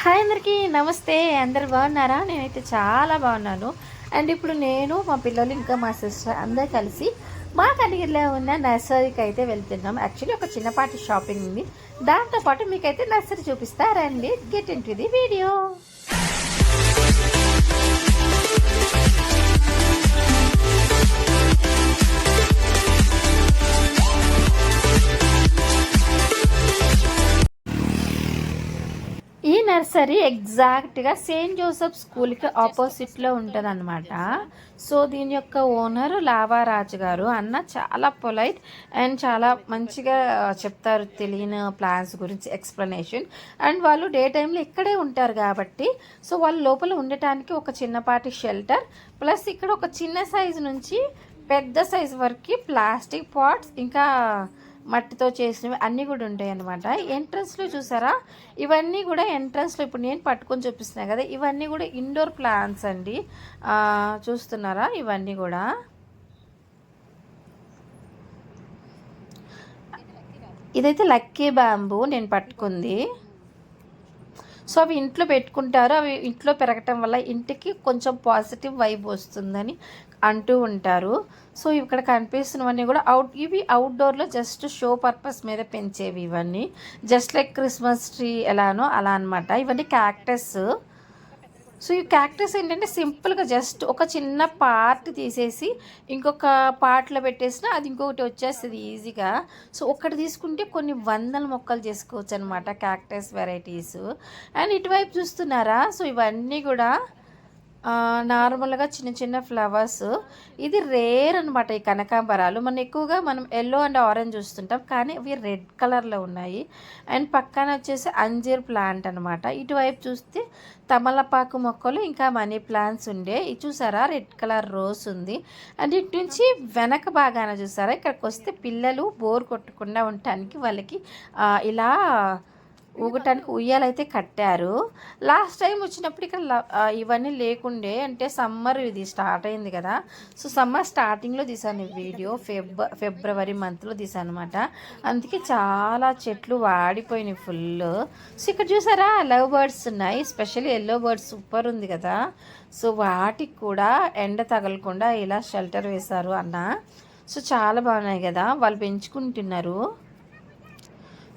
Hi అందరికీ నమస్తే. అందరు బాగున్నారా? నేనైతే చాలా బాగున్నాను. అండ్ ఇప్పుడు నేను మా పిల్లలు ఇంకా మా సిస్టర్ అందరు కలిసి మా కనిగిరిలో ఉన్న నర్సరీకి అయితే వెళ్తున్నాం. యాక్చువల్లీ ఒక చిన్నపాటి షాపింగ్ ఉంది. దాంతోపాటు మీకైతే నర్సరీ చూపిస్తారండి get in the video nursery ఎగ్జాక్ట్గా సెయింట్ జోసెఫ్ స్కూల్కి ఆపోజిట్లో ఉంటుంది అనమాట సో దీని యొక్క ఓనర్ లావారాజు గారు. అన్న చాలా పొలైట్ అండ్ చాలా మంచిగా చెప్తారు తెలియని ప్లాన్స్ గురించి ఎక్స్ప్లెనేషన్. అండ్ వాళ్ళు డే టైంలో ఇక్కడే ఉంటారు కాబట్టి సో వాళ్ళు లోపల ఉండటానికి ఒక చిన్నపాటి షెల్టర్. ప్లస్ ఇక్కడ ఒక చిన్న సైజు నుంచి పెద్ద సైజు వరకు ప్లాస్టిక్ పాట్స్ ఇంకా మట్టితో చేసినవి అన్నీ కూడా ఉంటాయి అనమాట ఎంట్రన్స్లో చూసారా? ఇవన్నీ కూడా ఎంట్రన్స్లో ఇప్పుడు నేను పట్టుకొని చూపిస్తున్నాను కదా ఇవన్నీ కూడా ఇండోర్ ప్లాంట్స్ అండి. చూస్తున్నారా? ఇవన్నీ కూడా. ఇదైతే లక్కీ బ్యాంబూ నేను పట్టుకుంది. సో అవి ఇంట్లో పెట్టుకుంటారు అవి ఇంట్లో పెరగటం వల్ల ఇంటికి కొంచెం పాజిటివ్ వైబ్ వస్తుందని అంటూ ఉంటారు. సో ఇక్కడ కనిపిస్తున్నవన్నీ కూడా అవుట్ ఇవి అవుట్డోర్లో జస్ట్ షో పర్పస్ మీద పెంచేవి ఇవన్నీ. జస్ట్ లైక్ క్రిస్మస్ ట్రీ ఎలానో అలా అనమాట ఇవన్నీ క్యాక్టస్ సో ఈ క్యాక్టస్ ఏంటంటే సింపుల్గా జస్ట్ ఒక చిన్న పార్ట్ తీసేసి ఇంకొక పార్ట్లో పెట్టేసినా అది ఇంకొకటి వచ్చేస్తుంది ఈజీగా సో ఒకటి తీసుకుంటే కొన్ని వందల మొక్కలు చేసుకోవచ్చు అనమాట క్యాక్టస్ వెరైటీస్ అండ్ ఇటువైపు చూస్తున్నారా? సో ఇవన్నీ కూడా నార్మల్గా చిన్న చిన్న ఫ్లవర్స్. ఇది రేర్ అనమాట ఈ కనకాంబరాలు. మనం ఎక్కువగా మనం ఎల్లో అండ్ ఆరెంజ్ చూస్తుంటాం కానీ ఇవి రెడ్ కలర్లో ఉన్నాయి. అండ్ పక్కన వచ్చేసి అంజీర్ ప్లాంట్ అనమాట ఇటువైపు చూస్తే తమలపాకు మొక్కలు ఇంకా మనీ ప్లాంట్స్ ఉండే. ఇది చూసారా? రెడ్ కలర్ రోజ్ ఉంది. అండ్ ఇటు నుంచి వెనక భాగాన చూసారా? ఇక్కడికి వస్తే పిల్లలు బోర్ కొట్టకుండా ఉండటానికి వాళ్ళకి ఇలా ఊగటానికి ఉయ్యాలైతే కట్టారు. లాస్ట్ టైం వచ్చినప్పుడు ఇక్కడ ఇవన్నీ లేకుండే అంటే సమ్మర్ ఇది స్టార్ట్ అయింది కదా. సో సమ్మర్ స్టార్టింగ్లో తీసాను ఈ వీడియో. ఫెబ్ ఫిబ్రవరి మంత్లో తీసాను అనమాట అందుకే చాలా చెట్లు వాడిపోయినాయి ఫుల్. సో ఇక్కడ చూసారా లవ్ బర్డ్స్ ఉన్నాయి. స్పెషల్లీ ఎల్లో బర్డ్స్ సూపర్ ఉంది కదా. సో వాటికి కూడా ఎండ తగలకుండా ఇలా షెల్టర్ వేశారు అన్న. సో చాలా బాగున్నాయి కదా. వాళ్ళు పెంచుకుంటున్నారు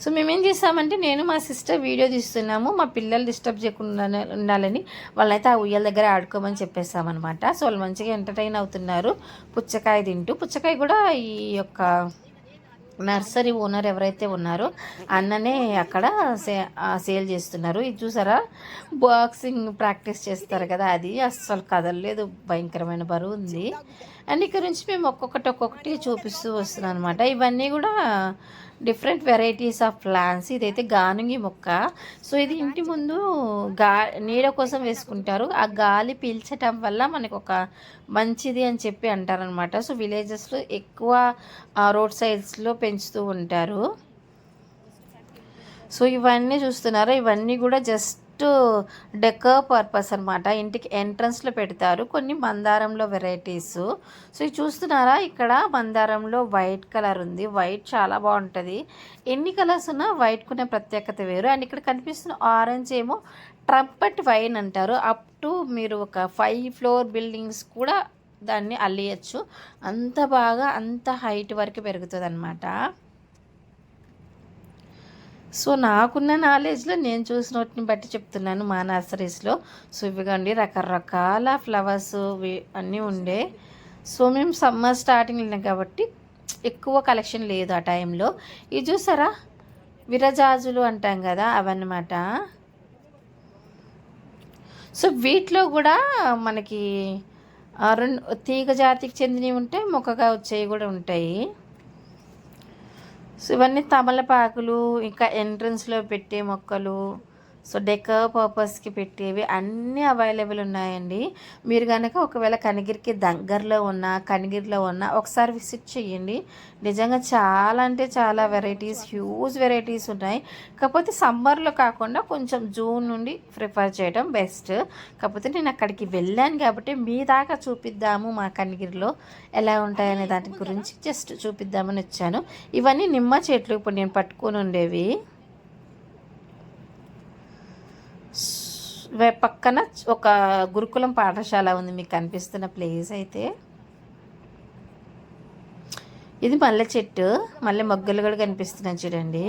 సో మేమేం చేసామంటే నేను మా సిస్టర్ వీడియో తీస్తున్నాము మా పిల్లలు డిస్టర్బ్ చేయకుండా ఉండాలని వాళ్ళైతే ఆ ఉయ్యాల దగ్గర ఆడుకోమని చెప్పేసామన్నమాట సో వాళ్ళు మంచిగా ఎంటర్టైన్ అవుతున్నారు. పుచ్చకాయ తింటూ పుచ్చకాయ కూడా ఈ యొక్క నర్సరీ ఓనర్ ఎవరైతే ఉన్నారో అన్ననే అక్కడ సే సేల్ చేస్తున్నారు. ఇది చూసారా? బాక్సింగ్ ప్రాక్టీస్ చేస్తారు కదా అది అస్సలు కదలలేదు. భయంకరమైన బరువు ఉంది. అండ్ ఇక్కడ నుంచి మేము ఒక్కొక్కటి ఒక్కొక్కటి చూపిస్తూ వస్తున్నాం అనమాట ఇవన్నీ కూడా డిఫరెంట్ వెరైటీస్ ఆఫ్ ప్లాంట్స్ ఇదైతే గానుగి మొక్క. సో ఇది ఇంటి ముందు గా నీడ కోసం వేసుకుంటారు. ఆ గాలి పీల్చటం వల్ల మనకు ఒక మంచిది అని చెప్పి అంటారనమాట సో విలేజెస్లో ఎక్కువ రోడ్ సైడ్స్లో పెంచుతూ ఉంటారు. సో ఇవన్నీ చూస్తున్నారు? ఇవన్నీ కూడా జస్ట్ డెకర్ పర్పస్ అనమాట ఇంటికి ఎంట్రన్స్లో పెడతారు. కొన్ని మందారంలో వెరైటీస్. సో ఇది చూస్తున్నారా? ఇక్కడ మందారంలో వైట్ కలర్ ఉంది. వైట్ చాలా బాగుంటుంది. ఎన్ని కలర్స్ ఉన్నా వైట్ కొనే ప్రత్యేకత వేరు. అండ్ ఇక్కడ కనిపిస్తున్న ఆరెంజ్ ఏమో ట్రంపట్ వైన్ అంటారు. అప్ టు మీరు ఒక ఫైవ్ ఫ్లోర్ బిల్డింగ్స్ కూడా దాన్ని అల్లియచ్చు. అంత బాగా అంత హైట్ వరకు పెరుగుతుంది అనమాట సో నాకున్న నాలెడ్జ్లో నేను చూసిన వాటిని బట్టి చెప్తున్నాను మా నర్సరీస్లో సో ఇవిగండి రకరకాల ఫ్లవర్స్ అన్నీ ఉండే. సో మేము సమ్మర్ స్టార్టింగ్ వెళ్ళినాం కాబట్టి ఎక్కువ కలెక్షన్ లేదు ఆ టైంలో ఇది చూసారా? విరజాజులు అంటాం కదా అవన్నమాట. సో వీటిలో కూడా మనకి రెండు తీగ జాతికి చెందినవి ఉంటాయి మొక్కగా వచ్చేవి కూడా ఉంటాయి. సో ఇవన్నీ తమలపాకులు ఇంకా ఎంట్రన్స్లో పెట్టే మొక్కలు సో డెకర్ పర్పస్కి పెట్టేవి అన్నీ అవైలబుల్ ఉన్నాయండి. మీరు కనుక ఒకవేళ కనిగిరికి దగ్గరలో ఉన్న కనిగిరిలో ఉన్న ఒకసారి విజిట్ చేయండి. నిజంగా చాలా అంటే చాలా వెరైటీస్ హ్యూజ్ వెరైటీస్ ఉన్నాయి. కాకపోతే సమ్మర్లో కాకుండా కొంచెం జూన్ నుండి ప్రిఫర్ చేయడం బెస్ట్. కాకపోతే నేను అక్కడికి వెళ్ళాను కాబట్టి మీ దాకా చూపిద్దాము మా కనిగిరిలో ఎలా ఉంటాయనే దాని గురించి జస్ట్ చూపిద్దామని వచ్చాను. ఇవన్నీ నిమ్మ చెట్లు ఇప్పుడు నేను పట్టుకొని ఉండేవి. పక్కన ఒక గురుకులం పాఠశాల ఉంది మీకు కనిపిస్తున్న ప్లేస్ అయితే. ఇది మల్లె చెట్టు మల్లె మొగ్గలు కూడా కనిపిస్తున్నాయి చూడండి.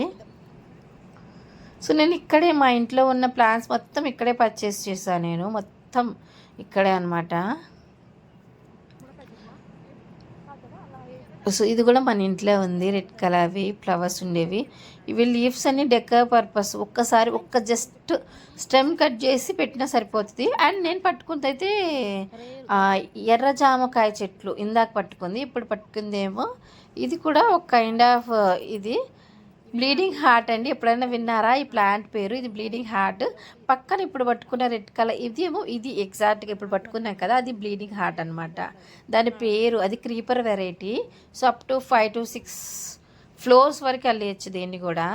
సో నేను ఇక్కడే మా ఇంట్లో ఉన్న ప్లాంట్స్ మొత్తం ఇక్కడే పర్చేస్ చేశాను నేను. మొత్తం ఇక్కడే అనమాట సో ఇది కూడా మన ఇంట్లో ఉంది. రెడ్ కలర్వి ఫ్లవర్స్ ఉండేవి. ఇవి లీవ్స్ అన్ని డెకర్ పర్పస్. ఒక్కసారి ఒక్క జస్ట్ స్టెమ్ కట్ చేసి పెట్టినా సరిపోతుంది. అండ్ నేను పట్టుకుంది అయితే ఎర్ర జామకాయ చెట్లు ఇందాక పట్టుకుంది. ఇప్పుడు పట్టుకుందేమో ఇది కూడా ఒక కైండ్ ఆఫ్ ఇది బ్లీడింగ్ హార్ట్ అండి. ఎప్పుడైనా విన్నారా? ఈ ప్లాంట్ పేరు ఇది బ్లీడింగ్ హార్ట్. పక్కన ఇప్పుడు పట్టుకున్న రెడ్ కలర్ ఇది ఏమో ఇది ఎగ్జాక్ట్గా ఇప్పుడు పట్టుకున్నాం కదా అది బ్లీడింగ్ హార్ట్ అనమాట దాని పేరు అది creeper variety. So up to five to six floors వరకు వెళ్ళచ్చు దీన్ని కూడా.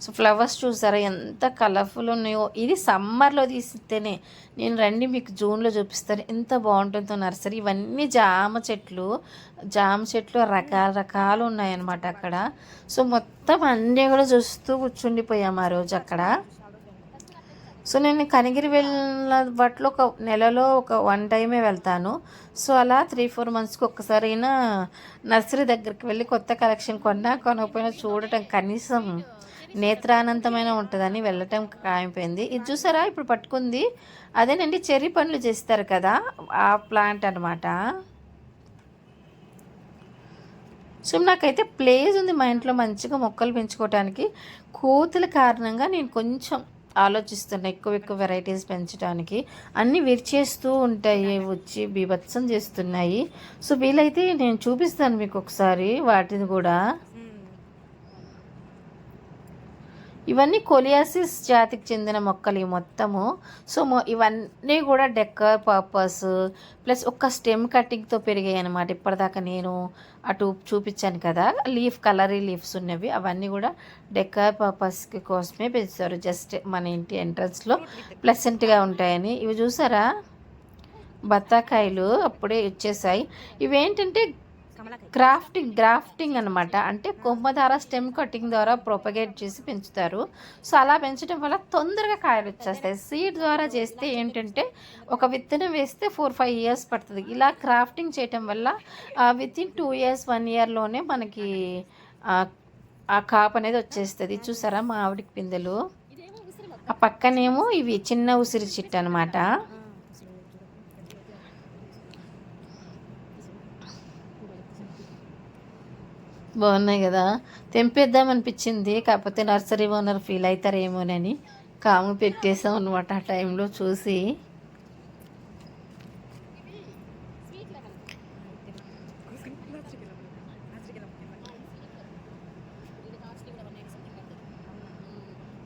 సో ఫ్లవర్స్ చూసారా? ఎంత కలర్ఫుల్ ఉన్నాయో. ఇది సమ్మర్లో తీస్తేనే నేను రండి మీకు జూన్లో చూపిస్తాను. ఎంత బాగుంటుందో నర్సరీ. ఇవన్నీ జామ చెట్లు. జామ చెట్లు రకాల రకాలు ఉన్నాయన్నమాట అక్కడ. సో మొత్తం అన్నీ కూడా చూస్తూ కూర్చుండిపోయాము ఆ రోజు అక్కడ. సో నేను కనిగిరి వెళ్ళిన బట్లో ఒక నెలలో ఒక వన్ టైమే వెళ్తాను. సో అలా త్రీ ఫోర్ మంత్స్కి ఒక్కసారైనా నర్సరీ దగ్గరికి వెళ్ళి కొత్త కలెక్షన్ కొన్నా కొనకపోయినా చూడటం కనీసం నేత్రానంతమైన ఉంటుందని వెళ్ళటం ఖాయమైపోయింది. ఇది చూసారా? ఇప్పుడు పట్టుకుంది. అదేనండి చెర్రీ పండ్లు చేస్తారు కదా ఆ ప్లాంట్ అనమాట సో నాకైతే ప్లేస్ ఉంది మా ఇంట్లో మంచిగా మొక్కలు పెంచుకోవటానికి. కోతుల కారణంగా నేను కొంచెం ఆలోచిస్తున్నా ఎక్కువ ఎక్కువ వెరైటీస్ పెంచడానికి అన్నీ విరిచేస్తూ ఉంటాయి వచ్చి బీభత్సం చేస్తున్నాయి. సో వీలైతే నేను చూపిస్తాను మీకు ఒకసారి వాటిని కూడా. ఇవన్నీ కొలియాసిస్ జాతికి చెందిన మొక్కలు ఈ మొత్తము. సో ఇవన్నీ కూడా డెక్కర్ పర్పస్ ప్లస్ ఒక్క స్టెమ్ కటింగ్తో పెరిగాయి అనమాట ఇప్పటిదాకా నేను అటు చూపించాను కదా లీఫ్ కలరీ లీఫ్స్ ఉన్నవి. అవన్నీ కూడా డెక్కర్ పర్పస్కి కోసమే పెంచుతారు. జస్ట్ మన ఇంటి ఎంట్రన్స్లో ప్లెసెంట్గా ఉంటాయని. ఇవి చూసారా? బత్తాకాయలు అప్పుడే వచ్చేసాయి. ఇవేంటంటే క్రాఫ్టింగ్ గ్రాఫ్టింగ్ అనమాట అంటే కొమ్మ ద్వారా స్టెమ్ కటింగ్ ద్వారా ప్రొపగేట్ చేసి పెంచుతారు. సో అలా పెంచడం వల్ల తొందరగా కాయలు వచ్చేస్తాయి. సీడ్ ద్వారా చేస్తే ఏంటంటే ఒక విత్తనం వేస్తే ఫోర్ ఫైవ్ ఇయర్స్ పడుతుంది. ఇలా క్రాఫ్టింగ్ చేయటం వల్ల with in two years one ఇయర్లోనే మనకి ఆ, కాపు అనేది వచ్చేస్తుంది. చూసారా మా ఆవిడకి పిందెలు? ఆ పక్కనేమో ఇవి చిన్న ఉసిరి చెట్టు అనమాట బాగున్నాయి కదా. తెంపేద్దాం అనిపించింది. కాకపోతే నర్సరీ ఓనర్ ఫీల్ అవుతారేమోనని కాము పెట్టేసాం అనమాట ఆ టైంలో చూసి.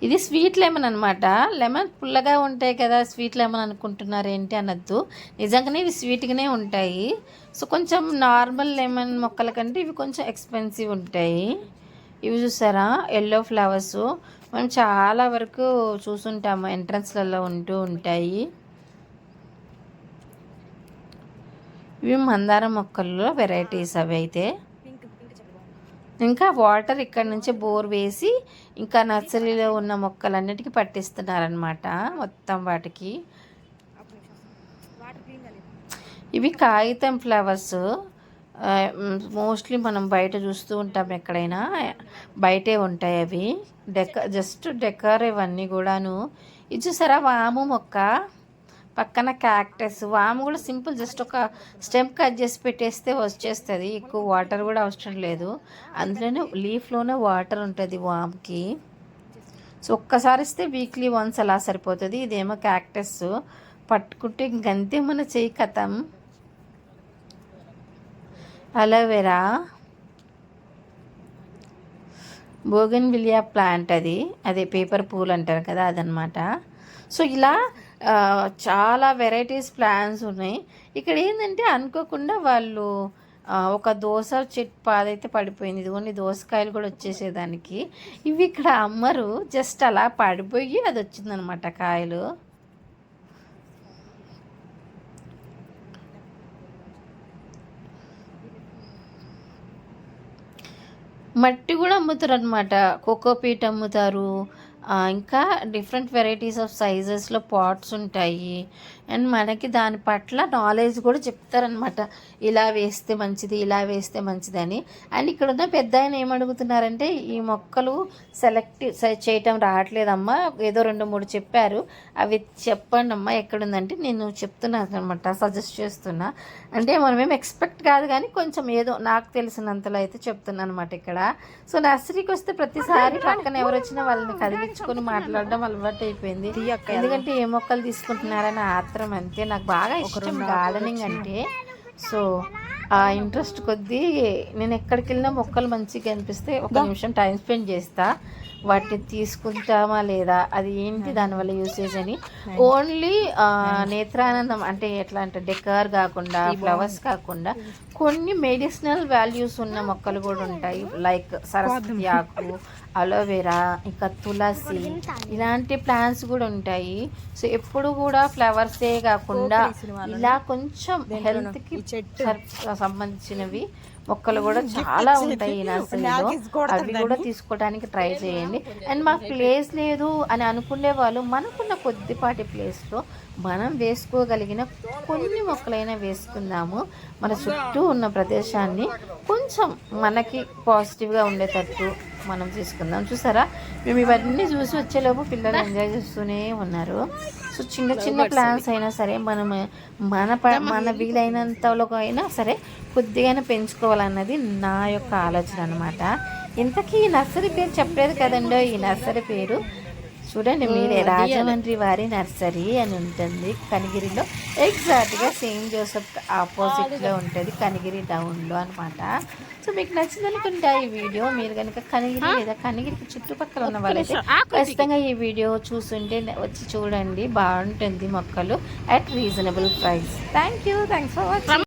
ఇది స్వీట్ లెమన్ అనమాట లెమన్ పుల్లగా ఉంటాయి కదా స్వీట్ లెమన్ అనుకుంటున్నారు ఏంటి అనొద్దు. నిజంగానే ఇవి స్వీట్గానే ఉంటాయి. సో కొంచెం నార్మల్ లెమన్ మొక్కల కంటే ఇవి కొంచెం ఎక్స్పెన్సివ్ ఉంటాయి. ఇవి చూసారా? Yellow flowers. మనం చాలా వరకు చూసుంటాము ఎంట్రన్స్లలో ఉంటూ ఉంటాయి. ఇవి మందారం మొక్కల్లో వెరైటీస్ అవి అయితే. ఇంకా వాటర్ ఇక్కడ నుంచి బోర్ వేసి ఇంకా నర్సరీలో ఉన్న మొక్కలన్నిటికీ పట్టిస్తున్నారనమాట మొత్తం వాటికి. ఇవి కాగితం ఫ్లవర్స్. మోస్ట్లీ మనం బయట చూస్తూ ఉంటాం ఎక్కడైనా. బయటే ఉంటాయి అవి. డెక జస్ట్ డెకర్ ఇవన్నీ కూడాను. ఇది చూసారా వాము మొక్క? పక్కన క్యాక్టస్ వాము కూడా సింపుల్ జస్ట్ ఒక స్టెమ్ కట్ చేసి పెట్టేస్తే వచ్చేస్తుంది. ఎక్కువ వాటర్ కూడా అవసరం లేదు. అందులోనే లీఫ్లోనే వాటర్ ఉంటుంది వామ్కి. సో ఒక్కసారి ఇస్తే వీక్లీ వన్స్ అలా సరిపోతుంది. ఇదేమో క్యాక్టస్ పట్టుకుంటే ఇంకంతే మన చేయి కథం. అలోవెరా. బోగన్ విలియా ప్లాంట్ అది. అదే పేపర్ పూల్ అంటారు కదా అదనమాట సో ఇలా చాలా వెరైటీస్ ప్లాంట్స్ ఉన్నాయి. ఇక్కడ ఏంటంటే అనుకోకుండా వాళ్ళు ఒక దోస చెట్టు పాదైతే పడిపోయింది. ఇదిగోండి దోసకాయలు కూడా వచ్చేసేదానికి. ఇవి ఇక్కడ అమ్మరు జస్ట్ అలా పడిపోయి అది వచ్చిందనమాట కాయలు. మట్టి కూడా అమ్ముతారు అనమాట కోకోపీట్ అమ్ముతారు. ఇంకా డిఫరెంట్ వెరైటీస్ ఆఫ్ సైజెస్లో పాట్స్ ఉంటాయి. అండ్ మనకి దాని పట్ల నాలెడ్జ్ కూడా చెప్తారనమాట ఇలా వేస్తే మంచిది ఇలా వేస్తే మంచిదని అండ్ ఇక్కడ ఉన్న పెద్ద ఆయన ఏమడుగుతున్నారంటే ఈ మొక్కలు సెలెక్ట్ చేయటం రావట్లేదమ్మా. ఏదో రెండు మూడు చెప్పారు. అవి చెప్పండి అమ్మా ఎక్కడుందంటే నేను చెప్తున్నాను అనమాట సజెస్ట్ చేస్తున్నా. అంటే మనం ఏం ఎక్స్పెక్ట్ కాదు కానీ కొంచెం ఏదో నాకు తెలిసినంతలో అయితే చెప్తున్నాను అనమాట ఇక్కడ. సో నర్సరీకి వస్తే ప్రతిసారి పక్కన ఎవరు వచ్చినా వాళ్ళని కదిలించుకొని మాట్లాడడం అలవాటు అయిపోయింది ఎందుకంటే ఏ మొక్కలు తీసుకుంటున్నారని ఆత్రం అంతే. నాకు బాగా ఇష్టం గార్డెనింగ్ అంటే. సో ఆ ఇంట్రెస్ట్ కొద్దీ నేను ఎక్కడికి వెళ్ళినా మొక్కలు మంచిగా అనిపిస్తే ఒక నిమిషం టైం స్పెండ్ చేస్తా. వాటిని తీసుకుంటామా లేదా? అది ఏంటి దానివల్ల యూసేజ్ అని? ఓన్లీ నేత్రానందం అంటే ఎట్లా అంటే డెకర్ కాకుండా ఫ్లవర్స్ కాకుండా కొన్ని మెడిసినల్ వాల్యూస్ ఉన్న మొక్కలు కూడా ఉంటాయి. లైక్ సరస్వతి ఆకు అలోవెరా ఇంకా తులసి ఇలాంటి ప్లాంట్స్ కూడా ఉంటాయి. సో ఎప్పుడు కూడా ఫ్లవర్సే కాకుండా ఇలా కొంచెం హెల్త్కి సంబంధించినవి మొక్కలు కూడా చాలా ఉంటాయి నర్సరీలో అవి కూడా తీసుకోవడానికి ట్రై చేయండి. అండ్ మాకు ప్లేస్ లేదు అని అనుకునే వాళ్ళు మనకున్న కొద్దిపాటి ప్లేస్లో మనం వేసుకోగలిగిన కొన్ని మొక్కలైనా వేసుకుందాము. మన చుట్టూ ఉన్న ప్రదేశాన్ని కొంచెం మనకి పాజిటివ్గా ఉండేటట్టు మనం తీసుకుందాం చూసారా? మేము ఇవన్నీ చూసి వచ్చేలోపు పిల్లలు ఎంజాయ్ చేస్తూనే ఉన్నారు. సో చిన్న చిన్న ప్లాన్స్ అయినా సరే మనం మన ప- మన వీలైనంతలో అయినా సరే కొద్దిగానే పెంచుకోవాలన్నది నా యొక్క ఆలోచన అనమాట ఇంతకీ ఈ నర్సరీ పేరు చెప్పలేదు కదండో? ఈ నర్సరీ పేరు చూడండి మీరే. రాజమండ్రి వారి నర్సరీ అని ఉంటుంది. కనిగిరిలో ఎగ్జాక్ట్గా సెయింట్ జోసెఫ్ ఆపోజిట్లో ఉంటుంది. కనిగిరి డౌన్లో అనమాట సో మీకు నచ్చింది అనుకుంటా ఈ వీడియో మీరు కనుక కనిగిరి లేదా కనిగిరికి చుట్టుపక్కల ఉన్న వాళ్ళైతే ఖచ్చితంగా ఈ వీడియో చూస్తుంటే వచ్చి చూడండి. బాగుంటుంది మొక్కలు at reasonable price thank you thanks for watching